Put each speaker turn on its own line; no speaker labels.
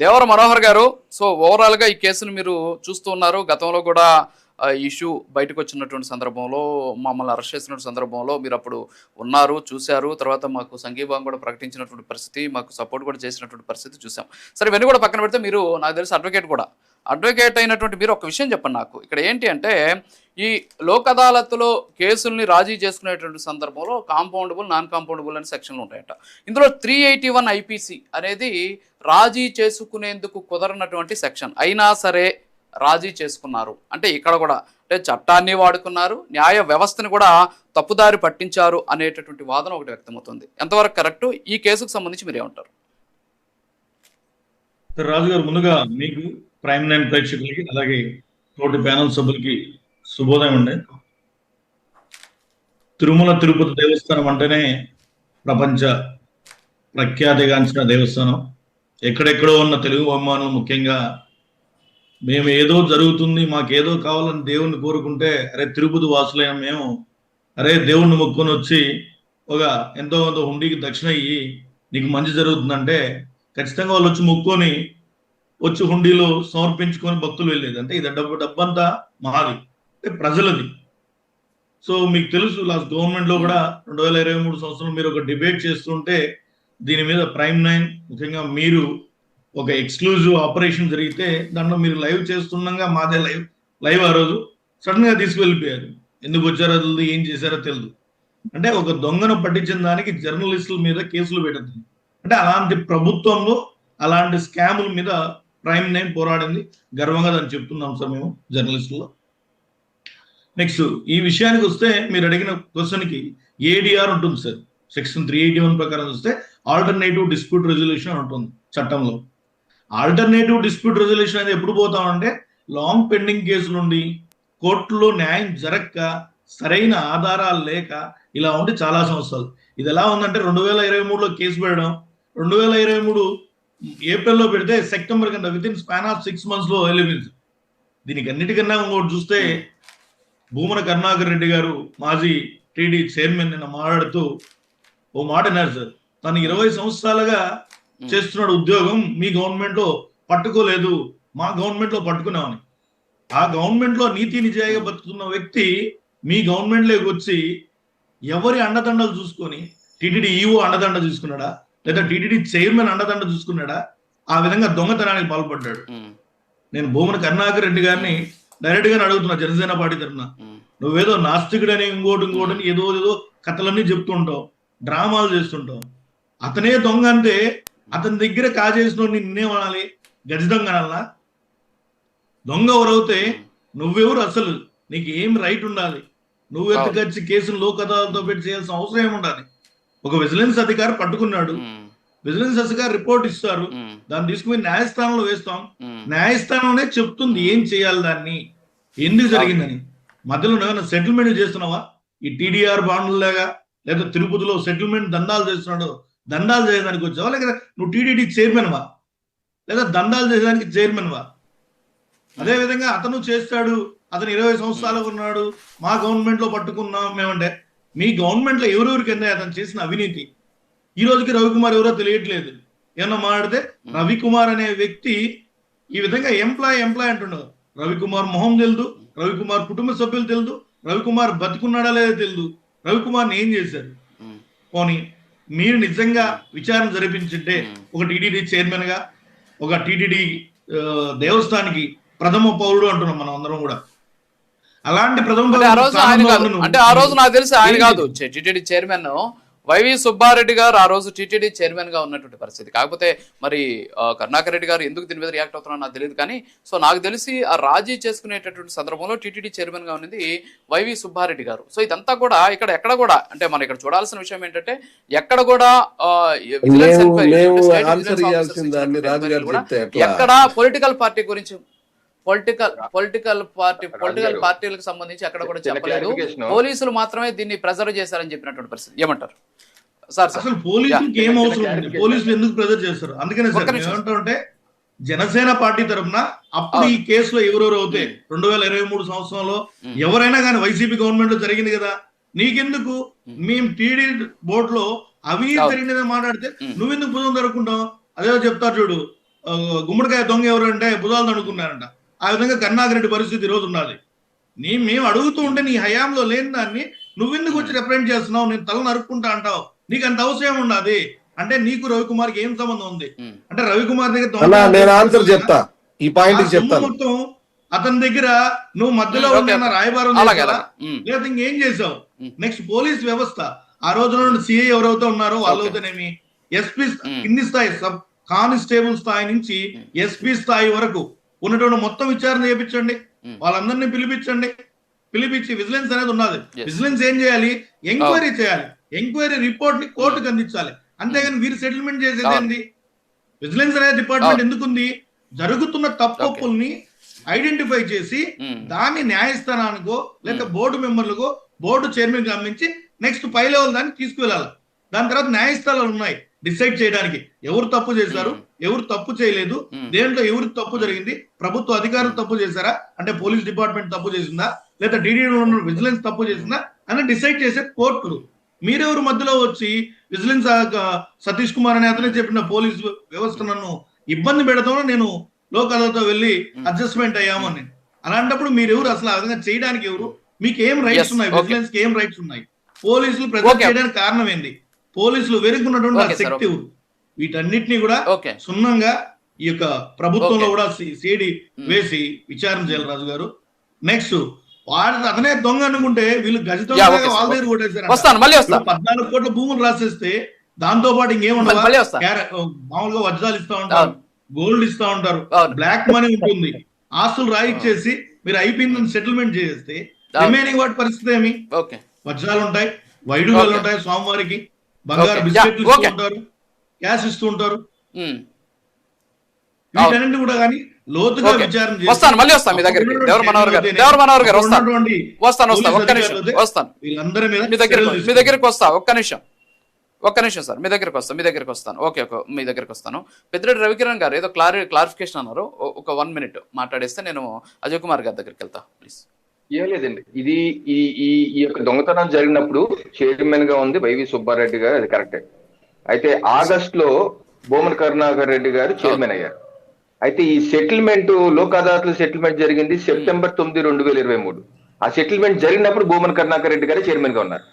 దేవర మనోహర్ గారు సో ఓవరాల్గా ఈ కేసును మీరు చూస్తూ ఉన్నారు. గతంలో కూడా ఇష్యూ బయటకు వచ్చినటువంటి సందర్భంలో మమ్మల్ని అరెస్ట్ చేసిన సందర్భంలో మీరు అప్పుడు ఉన్నారు చూశారు. తర్వాత మాకు సంఘీభావం కూడా ప్రకటించినటువంటి పరిస్థితి మాకు సపోర్ట్ కూడా చేసినటువంటి పరిస్థితి చూసాం సరే ఇవన్నీ కూడా పక్కన పెడితే మీరు నాకు తెలిసి అడ్వకేట్ కూడా. అడ్వకేట్ అయినటువంటి మీరు ఒక విషయం చెప్పండి నాకు. ఇక్కడ ఏంటి అంటే ఈ లోక్ అదాలత్లో కేసుల్ని రాజీ చేసుకునేటువంటి సందర్భంలో కాంపౌండబుల్ నాన్ కాంపౌండబుల్ అనే సెక్షన్లు ఉంటాయట ఇందులో త్రీ ఎయిటీ వన్ ఐపీసీ అనేది రాజీ చేసుకునేందుకు కుదరనటువంటి సెక్షన్. అయినా సరే రాజీ చేసుకున్నారు. అంటే ఇక్కడ కూడా అంటే చట్టాన్ని వాడుకున్నారు న్యాయ వ్యవస్థని కూడా తప్పుదారి పట్టించారు అనేటటువంటి వాదన ఒకటి వ్యక్తమవుతుంది. ఎంతవరకు కరెక్ట్? ఈ కేసుకు సంబంధించి
మీరేమంటారు? రాజు గారు ముందుగా మీకు ప్రైమ్ నైన్ ప్రేక్షకులకి అలాగే తోటి ప్యానల్ సభ్యులకి శుభోదయం అండి. తిరుమల తిరుపతి దేవస్థానం అంటేనే ప్రపంచ ప్రఖ్యాతిగాంచిన దేవస్థానం. ఎక్కడెక్కడో ఉన్న తెలుగు అభిమానులు ముఖ్యంగా మేము ఏదో జరుగుతుంది మాకేదో కావాలని దేవుణ్ణి కోరుకుంటే అరే తిరుపతి వాసులైన మేము అరే దేవుణ్ణి మొక్కుని వచ్చి ఒక ఎంతో కొంత హుండీకి దక్షిణ అయ్యి నీకు మంచి జరుగుతుందంటే ఖచ్చితంగా వాళ్ళు వచ్చి మొక్కుని వచ్చి హుండీలో సమర్పించుకొని భక్తులు వెళ్ళేది. అంటే ఇది డబ్బు డబ్బంతా మాది అంటే ప్రజలది. సో మీకు తెలుసు లాస్ట్ గవర్నమెంట్లో కూడా రెండు వేల ఇరవై మూడు సంవత్సరం మీరు ఒక డిబేట్ చేస్తుంటే దీని మీద ప్రైమ్ నైన్ ముఖ్యంగా మీరు ఒక ఎక్స్క్లూజివ్ ఆపరేషన్ జరిగితే దాంట్లో మీరు లైవ్ చేస్తుండగా మాదే లైవ్ లైవ్ ఆ రోజు. సడన్గా తీసుకువెళ్ళిపోయారు. ఎందుకు వచ్చారో తెలియదు ఏం చేశారో తెలియదు అంటే ఒక దొంగను పట్టించిన దానికి జర్నలిస్టుల మీద కేసులు పెట్టింది అంటే అలాంటి ప్రభుత్వంలో అలాంటి స్కాముల మీద ప్రైమ్ నైన్ పోరాడింది. గర్వంగా దాన్ని చెప్తున్నాం సార్ మేము జర్నలిస్టులో నెక్స్ట్ ఈ విషయానికి వస్తే మీరు అడిగిన క్వశ్చన్కి ఏడిఆర్ ఉంటుంది sir. Section three eighty one ప్రకారం చూస్తే ఆల్టర్నేటివ్ డిస్ప్యూట్ రెజల్యూషన్ ఉంటుంది చట్టంలో. ఆల్టర్నేటివ్ డిస్ప్యూట్ రెజల్యూషన్ అనేది ఎప్పుడు పోతామంటే లాంగ్ పెండింగ్ కేసు నుండి కోర్టులో న్యాయం జరక్క సరైన ఆధారాలు లేక ఇలా ఉంటే చాలా సంవత్సరాలు ఇది ఎలా ఉందంటే రెండు వేల ఇరవై మూడులో కేసు పెట్టడం రెండు వేల ఇరవై మూడు ఏప్రిల్లో పెడితే సెప్టెంబర్ కింద with in span of six మంత్స్లో లో దీనికి అన్నిటికన్నా ఇంకోటి చూస్తే భూమన కరుణాకర్ రెడ్డి గారు మాజీ టీడీ చైర్మన్ నిన్న మాట్లాడుతూ ఓ మాట అన్నారు సార్. తను ఇరవై సంవత్సరాలుగా చేస్తున్నాడు ఉద్యోగం మీ గవర్నమెంట్లో పట్టుకోలేదు. మా గవర్నమెంట్లో పట్టుకున్నామని. ఆ గవర్నమెంట్లో నీతి నిజాయిగా బతుకుతున్న వ్యక్తి మీ గవర్నమెంట్లోకి వచ్చి ఎవరి అండదండలు చూసుకొని టీటీడీ ఈఓ అండదండ చూసుకున్నాడా? లేదా టీటీడీ చైర్మన్ అండదండ చూసుకున్నాడా? ఆ విధంగా దొంగతనానికి పాల్పడ్డాడు. నేను భూమన కరుణాకర్ రెడ్డి గారిని డైరెక్ట్గా అడుగుతున్నా జనసేన పార్టీ తరఫున నువ్వేదో నాస్తికుడని ఇంకోటి ఇంకోటి ఏదో ఏదో కథలన్నీ చెప్తుంటావు డ్రామాలు చేస్తుంటావు. అతనే దొంగ అంటే అతని దగ్గర కాజేసిన నిన్నేమనాలి గజ దొంగ అనాలా దొంగ ఎవరైతే నువ్వెవరు అసలు? నీకు ఏం రైట్ ఉండాలి నువ్వు ఎత్తుకొచ్చి కేసును లోక్ అదాలతో పెట్టి చేయాల్సిన అవసరం ఏముండాలి? ఒక విజిలెన్స్ అధికారి పట్టుకున్నాడు. విజిలెన్స్ అధికారి రిపోర్ట్ ఇస్తారు. దాన్ని తీసుకుని న్యాయస్థానంలో వేస్తాం.
ఉమ్.
న్యాయస్థానంలో చెప్తుంది ఏం చేయాలి దాన్ని? ఎందుకు జరిగిందని? మధ్యలో ఏమైనా సెటిల్మెంట్ చేస్తున్నావా? ఈ టీడీఆర్ బాండ్లాగా లేదా తిరుపతిలో సెటిల్మెంట్ దందాలు చేస్తున్నాడు దందాలు చేయడానికి వచ్చావా? లేదా నువ్వు టీడీడీ చైర్మన్ వా లేదా దందాలు చేయడానికి చైర్మన్ వా అదే విధంగా అతను చేస్తాడు అతను ఇరవై సంవత్సరాలకు ఉన్నాడు మా గవర్నమెంట్లో పట్టుకున్నాం మేమంటే. మీ గవర్నమెంట్లో ఎవరెవరికి అందే అతను చేసిన అవినీతి? ఈ రోజుకి రవికుమార్ ఎవరో తెలియట్లేదు. ఏమన్నా మాట్లాడితే రవికుమార్ అనే వ్యక్తి ఈ విధంగా ఎంప్లాయ్ ఎంప్లాయ్ అంటున్నారు రవికుమార్ మొహం తెలుదు రవికుమార్ కుటుంబ సభ్యులు తెలుదు రవికుమార్ బతుకున్నాడా లేదా తెలుదు. రవికుమార్ని ఏం చేశారు. పోనీ మీరు నిజంగా విచారణ జరిపించుంటే ఒక టీటీడీ చైర్మన్గా ఒక టీటీడీ దేవస్థానానికి ప్రథమ పౌరుడు అంటున్నాం మనం అందరం కూడా. అలాంటి ప్రథమ
అంటే ఆ రోజు ఆయన
స్థానంలో
కాదు.
ఉన్న నువ్వు-
అంటే ఆ రోజు నాకు తెలిసి ఆయన? కాదు. టీటీడీ చైర్మన్ వైవి సుబ్బారెడ్డి గారు ఆ రోజు టీటీడీ చైర్మన్గా ఉన్నటువంటి పరిస్థితి కాకపోతే మరి కరుణాకర్ రెడ్డి గారు ఎందుకు దీని మీద రియాక్ట్ అవుతున్నారో నాకు తెలియదు కానీ సో నాకు తెలిసి ఆ రాజీ చేసుకునేటటువంటి సందర్భంలో టీటీడీ చైర్మన్గా ఉన్నది వైవి సుబ్బారెడ్డి గారు సో ఇదంతా కూడా ఇక్కడ ఎక్కడ కూడా అంటే మనం ఇక్కడ చూడాల్సిన విషయం ఏంటంటే ఎక్కడ కూడా? ఎక్కడ పొలిటికల్ పార్టీ గురించి పొలిటికల్ పొలిటికల్ పార్టీ పొలిటికల్. పార్టీలకు సంబంధించి ఎక్కడ కూడా చెప్పలేదు. పోలీసులు మాత్రమే దీన్ని ప్రెజర్ చేశారని చెప్పినటువంటి పరిస్థితి. ఏమంటారు? Sir sir.
అసలు పోలీసులకి ఏం. అవసరం పోలీసులు ఎందుకు ప్రెజర్ చేస్తారు? అందుకనే సార్. ఏమంటామంటే జనసేన పార్టీ తరఫున అప్పుడు ఈ కేసులో ఎవరెవరు అవుతే రెండు వేల ఇరవై మూడు సంవత్సరంలో. ఎవరైనా కానీ వైసీపీ గవర్నమెంట్లో జరిగింది కదా? నీకెందుకు? మేము. టీడీ బోర్డు లో అవినీతి
అవును.
జరిగిందని మాట్లాడితే. నువ్వెందుకు భుజం జరుపుకుంటావు అదే చెప్తారు చూడు. గుమ్మడికాయ దొంగ ఎవరు అంటే బుధాలు అనుకున్నారంట ఆ విధంగా కరుణాకరెడ్డి పరిస్థితి ఈ రోజు ఉన్నది నీ మేము అడుగుతూ ఉంటే నీ హయాంలో లేని దాన్ని నువ్వెందుకు వచ్చి రిప్రజెంట్ చేస్తున్నావు నేను తల నరుక్కుంటా అంటావు నీకు అంత అవసరం ఉన్నది అంటే నీకు రవికుమార్కి ఏం సంబంధం ఉంది. అంటే రవికుమార్ దగ్గర
ఆన్సర్ చెప్తా ఈ పాయింట్
మొత్తం అతని దగ్గర నువ్వు మధ్యలో ఉన్న. రాయబారం. లేదా ఇంకేం చేసావు. నెక్స్ట్ పోలీస్ వ్యవస్థ ఆ రోజున సిఐ ఎవరైతే ఉన్నారో వాళ్ళు
ఓకే.
అవుతానేమి ఎస్పీ. కింది స్థాయి సబ్ కానిస్టేబుల్ స్థాయి నుంచి. ఎస్పీ స్థాయి వరకు ఉన్నటువంటి మొత్తం విచారణ చేయించండి. వాళ్ళందరినీ పిలిపించండి. పిలిపించి విజిలెన్స్ అనేది ఉన్నది. విజిలెన్స్ ఏం చేయాలి? ఎంక్వైరీ చేయాలి. ఎంక్వైరీ రిపోర్ట్ని కోర్టుకు అందించాలి. అంతేగాని వీరు సెటిల్మెంట్ చేసేది
అవును.
ఏంది? విజిలెన్స్ అనే డిపార్ట్మెంట్
అవును.
ఎందుకుంది? జరుగుతున్న తప్పుల్ని ఐడెంటిఫై చేసి
ఉమ్.
దాన్ని న్యాయస్థానానికో లేక బోర్డు మెంబర్లకో బోర్డు చైర్మన్ పంపించి నెక్స్ట్ పై లెవెల్ దాన్ని తీసుకువెళ్ళాలి. దాని తర్వాత న్యాయస్థానాలు ఉన్నాయి. డిసైడ్ చేయడానికి ఎవరు తప్పు చేశారు ఎవరు తప్పు చేయలేదు
Hmm.
దేంట్లో ఎవరు తప్పు జరిగింది ప్రభుత్వ అధికారులు తప్పు చేశారా అంటే పోలీస్ డిపార్ట్మెంట్ తప్పు చేసిందా లేదా టీడీ విజిలెన్స్ తప్పు చేసిందా అని డిసైడ్ చేసే కోర్టులు మీరెవరు మధ్యలో వచ్చి విజిలెన్స్ సతీష్ కుమార్ అనే అతనే చెప్పిన పోలీస్ వ్యవస్థ నన్ను ఇబ్బంది పెడతామని నేను లోక్ అదాలతో వెళ్ళి
Hmm.
అడ్జస్ట్మెంట్ అయ్యామని అలాంటప్పుడు మీరు ఎవరు అసలు ఆ విధంగా చేయడానికి ఎవరు మీకు ఏం రైట్స్ ఉన్నాయి. విజిలెన్స్కి ఏం రైట్స్ ఉన్నాయి పోలీసులు ప్రజెంట్
Okay.
చేయడానికి కారణం ఏంది పోలీసులు వెనుకున్నటువంటి శక్తి వీటన్నిటిని కూడా సున్నంగా ఈ యొక్క ప్రభుత్వంలో. కూడా సిడి. వేసి విచారణ చేయాలి రాజు గారు నెక్స్ట్ వాడు అతనే దొంగ అనుకుంటే వీళ్ళు గజ
Yeah, okay,
దొంగ
sir.
వాళ్ళ దగ్గర
వస్తాను
పద్నాలుగు కోట్ల భూములు రాసేస్తే దాంతో పాటు క్యార- మామూలుగా వజ్రాలు ఇస్తా ఉంటారు. గోల్డ్ ఇస్తా ఉంటారు బ్లాక్ మనీ ఉంటుంది ఆస్తులు రాయిచ్చేసి మీరు అయిపోయిందని సెటిల్మెంట్ చేస్తే. రిమైనింగ్ వాటి పరిస్థితి ఏమి వజ్రాలు ఉంటాయి వైడుగాలు. ఉంటాయి స్వామివారికి బంగారు. బిస్కెట్లు ఇస్తూ. ఉంటారు క్యాష్ ఇస్తూ ఉంటారు. వీటన్నింటి కూడా కానీ లోతుగా చేసి
వస్తాను మళ్ళీ వస్తాను మీ దగ్గరికి. దేవర మనోహర్ గారు దేవర మనోహర్ గారు వస్తాను. వస్తాను వస్తాను. ఒక్క నిమిషం వస్తాను.
వీళ్ళందరి మీద
మీ దగ్గరికి
చర్యలు
మీ దగ్గరికి వస్తా ఒక్క నిమిషం. ఒక్క నిమిషం సార్. మీ దగ్గరికి వస్తాను మీ దగ్గరికి వస్తాను. ఓకే ఓకే మీ దగ్గరికి వస్తాను. పెద్దిరెడ్డి రవికిరణ్ గారు ఏదో క్లారి క్లారిఫికేషన్ అన్నారు. ఒక వన్ మినిట్ మాట్లాడేస్తే నేను అజయ్ కుమార్ గారి దగ్గరికి వెళ్తా ప్లీజ్.
ఏం లేదండి. ఇది ఈ ఈ ఈ యొక్క దొంగతనం జరిగినప్పుడు చైర్మన్గా ఉంది వైవి సుబ్బారెడ్డి గారు అది కరెక్టే అయితే ఆగస్ట్లో బొమ్మన కరుణాకర్ రెడ్డి గారు చైర్మన్ అయ్యారు. అయితే ఈ సెటిల్మెంట్ లోక్ అదాలత్ సెటిల్మెంట్ జరిగింది సెప్టెంబర్ తొమ్మిది రెండు వేల ఇరవై మూడు. ఆ సెటిల్మెంట్ జరిగినప్పుడు భూమన్ కరుణాకర్ రెడ్డి గారు చైర్మన్గా ఉన్నారు.